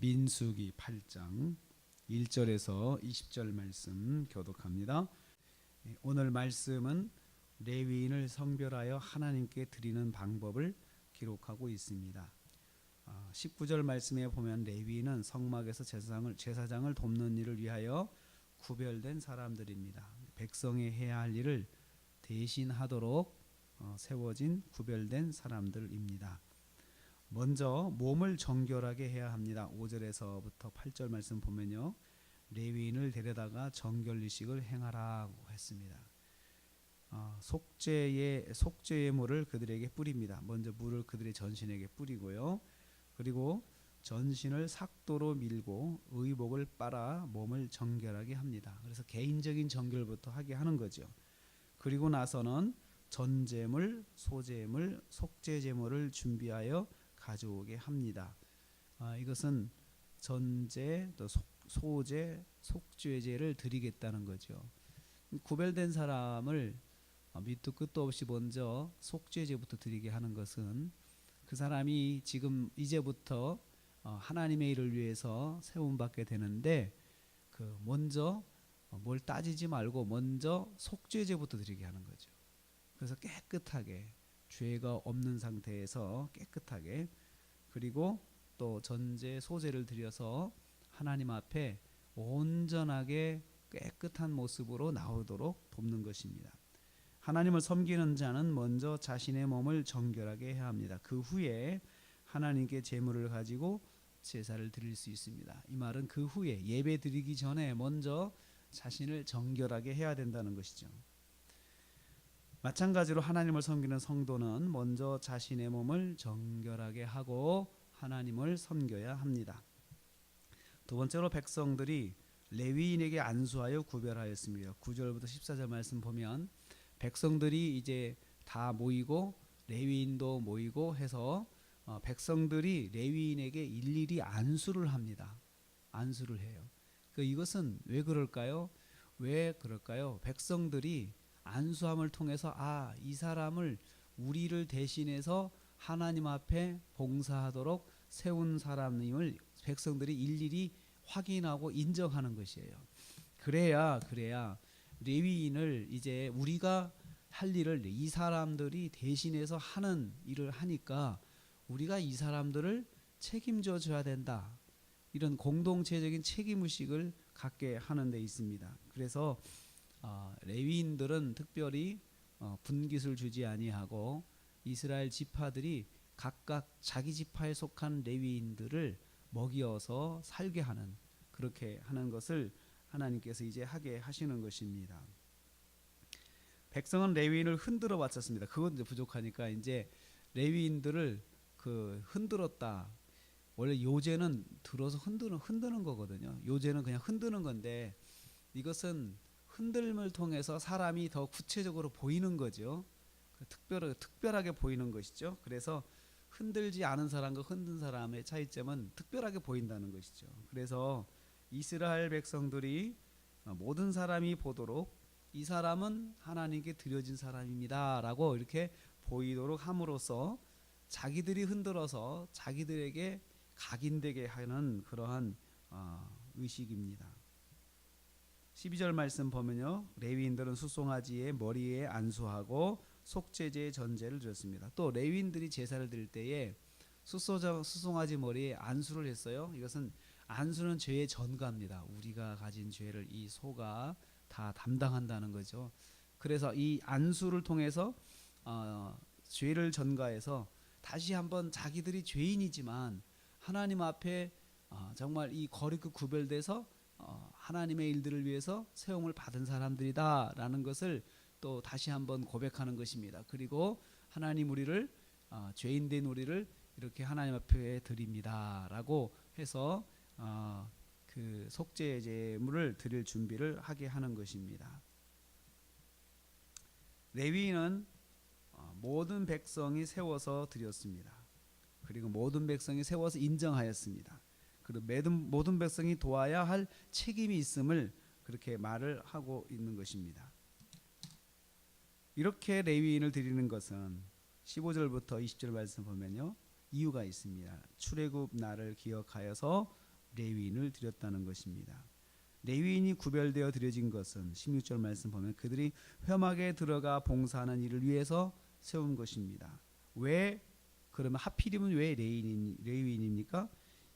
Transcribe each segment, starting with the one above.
민수기 8장 1절에서 20절 말씀 교독합니다. 예, 오늘 말씀은 레위인을 성별하여 하나님께 드리는 방법을 기록하고 있습니다. 19절 말씀에 보면 레위인은 성막에서 제사장을 제사장을 돕는 일을 위하여 구별된 사람들입니다. 백성이 해야 할 일을 대신하도록 어, 세워진 구별된 사람들입니다. 먼저 몸을 정결하게 해야 합니다. 5절에서부터 8절 말씀 보면요. 레위인을 데려다가 정결리식을 행하라고 했습니다. 어, 속죄의 속죄의 물을 그들에게 뿌립니다. 먼저 물을 그들의 전신에게 뿌리고요. 그리고 전신을 삭도로 밀고 의복을 빨아 몸을 정결하게 합니다. 그래서 개인적인 정결부터 하게 하는 거죠. 그리고 나서는 전제물, 소제물, 속죄제물을 준비하여 가져오게 합니다. 아, 이것은 전제, 또 속, 소제, 속죄제를 드리겠다는 거죠. 구별된 사람을 아, 밑도 끝도 없이 먼저 속죄제부터 드리게 하는 것은 그 사람이 지금 이제부터 어, 하나님의 일을 위해서 세움 받게 되는데 그 먼저 어, 뭘 따지지 말고 먼저 속죄제부터 드리게 하는 거죠. 그래서 깨끗하게 죄가 없는 상태에서 깨끗하게 그리고 또 전제 소제를 드려서 하나님 앞에 온전하게 깨끗한 모습으로 나오도록 돕는 것입니다. 하나님을 섬기는 자는 먼저 자신의 몸을 정결하게 해야 합니다. 그 후에 하나님께 제물을 가지고 제사를 드릴 수 있습니다. 이 말은 그 후에 예배 드리기 전에 먼저 자신을 정결하게 해야 된다는 것이죠. 마찬가지로 하나님을 섬기는 성도는 먼저 자신의 몸을 정결하게 하고 하나님을 섬겨야 합니다. 두 번째로 백성들이 레위인에게 안수하여 구별하였습니다. 9절부터 14절 말씀 보면 백성들이 이제 다 모이고 레위인도 모이고 해서 어, 백성들이 레위인에게 일일이 안수를 합니다. 안수를 해요. 그 이것은 왜 그럴까요? 왜 그럴까요? 백성들이 안수함을 통해서 아, 이 사람을 우리를 대신해서 하나님 앞에 봉사하도록 세운 사람임을 백성들이 일일이 확인하고 인정하는 것이에요. 그래야 그래야 레위인을 이제 우리가 할 일을 이 사람들이 대신해서 하는 일을 하니까 우리가 이 사람들을 책임져 줘야 된다. 이런 공동체적인 책임 의식을 갖게 하는 데 있습니다. 그래서 어, 레위인들은 특별히 어, 분깃을 주지 아니하고 이스라엘 지파들이 각각 자기 지파에 속한 레위인들을 먹이어서 살게 하는 그렇게 하는 것을 하나님께서 이제 하게 하시는 것입니다. 백성은 레위인을 흔들어 왔었습니다. 그건 이제 부족하니까 이제 레위인들을 그 흔들었다. 원래 요제는 들어서 흔드는 흔드는 거거든요. 요제는 그냥 흔드는 건데 이것은 흔들림을 통해서 사람이 더 구체적으로 보이는 거죠. 그 특별 특별하게 보이는 것이죠. 그래서 흔들지 않은 사람과 흔든 사람의 차이점은 특별하게 보인다는 것이죠. 그래서 이스라엘 백성들이 모든 사람이 보도록 이 사람은 하나님께 드려진 사람입니다라고 이렇게 보이도록 함으로써 자기들이 흔들어서 자기들에게 각인되게 하는 그러한 어, 의식입니다. 12절 말씀 보면요. 레위인들은 수송아지의 머리에 안수하고 속죄제의 전제를 드렸습니다. 또 레위인들이 제사를 드릴 때에 수송아지 머리에 안수를 했어요. 이것은 안수는 죄의 전가입니다. 우리가 가진 죄를 이 소가 다 담당한다는 거죠. 그래서 이 안수를 통해서 어, 죄를 전가해서 다시 한번 자기들이 죄인이지만 하나님 앞에 어, 정말 이 거리 그 구별돼서 어, 하나님의 일들을 위해서 세움을 받은 사람들이다라는 것을 또 다시 한번 고백하는 것입니다. 그리고 하나님 우리를 어, 죄인된 우리를 이렇게 하나님 앞에 드립니다라고 해서 어, 그 속죄 제물을 드릴 준비를 하게 하는 것입니다. 레위인은 어, 모든 백성이 세워서 드렸습니다. 그리고 모든 백성이 세워서 인정하였습니다. 그리고 모든, 모든 백성이 도와야 할 책임이 있음을 그렇게 말을 하고 있는 것입니다. 이렇게 레위인을 드리는 것은 15절부터 20절 말씀 보면요. 이유가 있습니다. 출애굽 날을 기억하여서 레위인을 드렸다는 것입니다. 레위인이 구별되어 드려진 것은 16절 말씀 보면 그들이 회막에 들어가 봉사하는 일을 위해서 세운 것입니다. 왜 그러면 하필이면 왜 레위인 레위인입니까?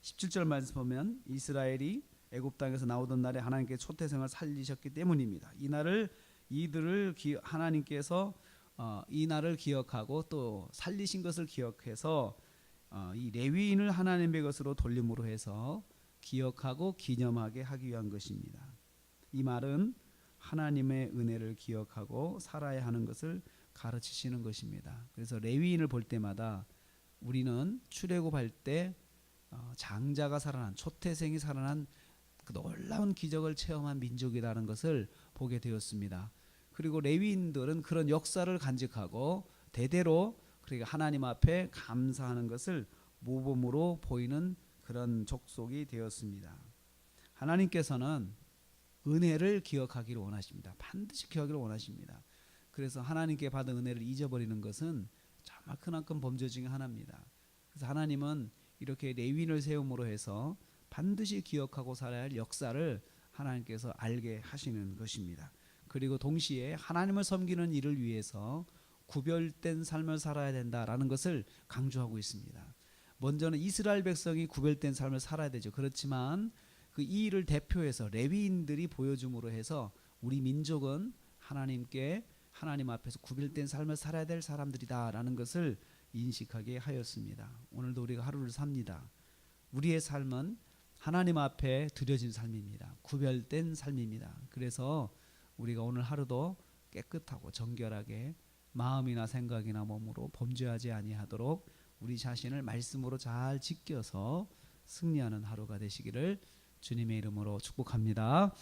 17절 말씀 보면 이스라엘이 애굽 땅에서 나오던 날에 하나님께 초태생을 살리셨기 때문입니다. 이 날을 이들을 기, 하나님께서 어, 이 날을 기억하고 또 살리신 것을 기억해서 어, 이 레위인을 하나님의 것으로 돌림으로 해서 기억하고 기념하게 하기 위한 것입니다. 이 말은 하나님의 은혜를 기억하고 살아야 하는 것을 가르치시는 것입니다. 그래서 레위인을 볼 때마다 우리는 출애굽할 때 어, 장자가 살아난 초태생이 살아난 그 놀라운 기적을 체험한 민족이라는 것을 보게 되었습니다. 그리고 레위인들은 그런 역사를 간직하고 대대로 그러니까 하나님 앞에 감사하는 것을 모범으로 보이는 그런 족속이 되었습니다. 하나님께서는 은혜를 기억하기를 원하십니다. 반드시 기억하기를 원하십니다. 그래서 하나님께 받은 은혜를 잊어버리는 것은 정말 크나큰 범죄 중에 하나입니다. 그래서 하나님은 이렇게 레위인을 세움으로 해서 반드시 기억하고 살아야 할 역사를 하나님께서 알게 하시는 것입니다. 그리고 동시에 하나님을 섬기는 일을 위해서 구별된 삶을 살아야 된다라는 것을 강조하고 있습니다. 먼저는 이스라엘 백성이 구별된 삶을 살아야 되죠. 그렇지만 그 이 일을 대표해서 레위인들이 보여줌으로 해서 우리 민족은 하나님께 하나님 앞에서 구별된 삶을 살아야 될 사람들이다라는 것을 인식하게 하였습니다. 오늘도 우리가 하루를 삽니다. 우리의 삶은 하나님 앞에 드려진 삶입니다. 구별된 삶입니다. 그래서 우리가 오늘 하루도 깨끗하고 정결하게 마음이나 생각이나 몸으로 범죄하지 아니하도록 우리 자신을 말씀으로 잘 지켜서 승리하는 하루가 되시기를 주님의 이름으로 축복합니다.